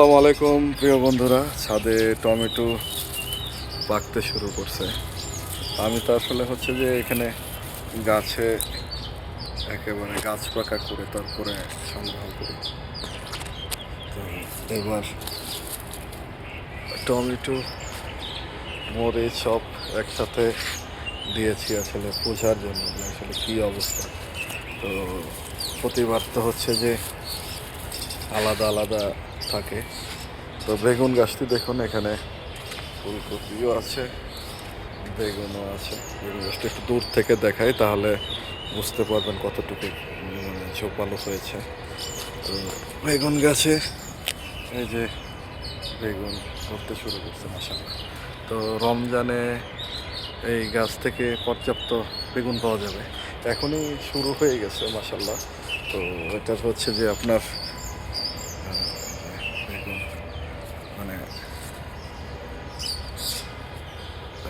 আসসালামু আলাইকুম, প্রিয় বন্ধুরা। ছাদে টমেটো পাকতে শুরু করছে। আমি তো আসলে হচ্ছে যে এখানে গাছে একেবারে গাছ পাকা করে তারপরে সংগ্রহ করি। তো এবার টমেটো, মরিচ সব একসাথে দিয়েছি আসলে বোঝার জন্য যে আসলে কী অবস্থা। তো প্রতিবার তো হচ্ছে যে আলাদা আলাদা থাকে। তো বেগুন গাছটি দেখুন এখানে, ফুলকপিও আছে, বেগুনও আছে। বেগুন গাছটি একটু দূর থেকে দেখাই, তাহলে বুঝতে পারবেন কতটুকু মানে ঝোপালো হয়েছে। তো বেগুন গাছে এই যে বেগুন করতে শুরু করছে মাসাল্লাহ তো রমজানে এই গাছ থেকে পর্যাপ্ত বেগুন পাওয়া যাবে। এখনই শুরু হয়ে গেছে মাসাল্লাহ তো এটা হচ্ছে যে আপনার আহ, বেগুন মানে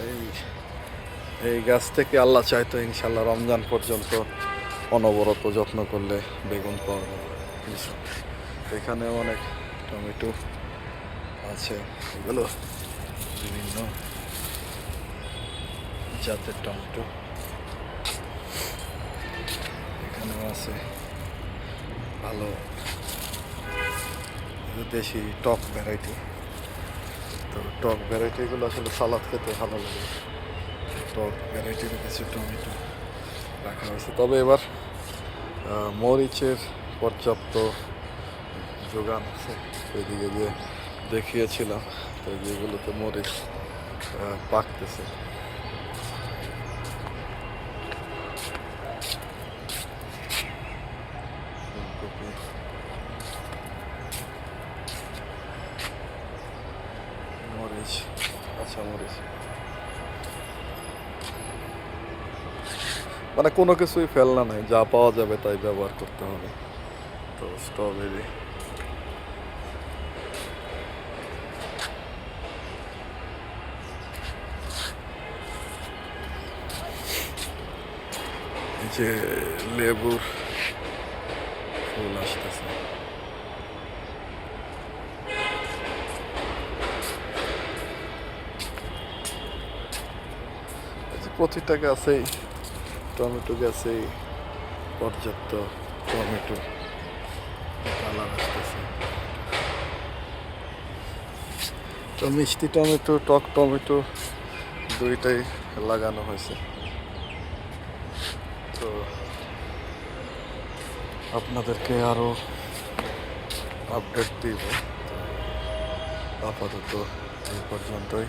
এই এই গাছ থেকে আল্লাহ চাইতো ইনশাল্লাহ রমজান পর্যন্ত অনবরত যত্ন করলে বেগুন পাওয়া যাবে। এখানে অনেক টমেটো আছে, এগুলো বিভিন্ন জাতের টমেটো এখানেও আছে ভালো দেশি টক ভ্যারাইটি তো টক ভ্যারাইটিগুলো আসলে সালাদ খেতে ভালো লাগে। টক ভ্যারাইটির কিছু টমেটো রাখা হয়েছে। তবে এবার মরিচের পর্যাপ্ত যোগান আছে। এদিকে যে দেখিয়েছিলাম, তো যেগুলোতে মরিচ পাকতেছে। আচ্ছা মানে কোনো কিছুই ফেলনা নাই। যা পাওয়া যাবে তাই ব্যবহার করতে হবে। তো স্ট্রবেরি যে লেবুর ফুল আসতেছে। প্রতিটা গাছেই টমেটো গাছেই পর্যাপ্ত টমেটো। কালার আসতেছে। তো মিষ্টি টমেটো, টক টমেটো দুইটাই লাগানো হয়েছে। তো আপনাদেরকে আরও আপডেট দিব। আপাতত এই পর্যন্তই।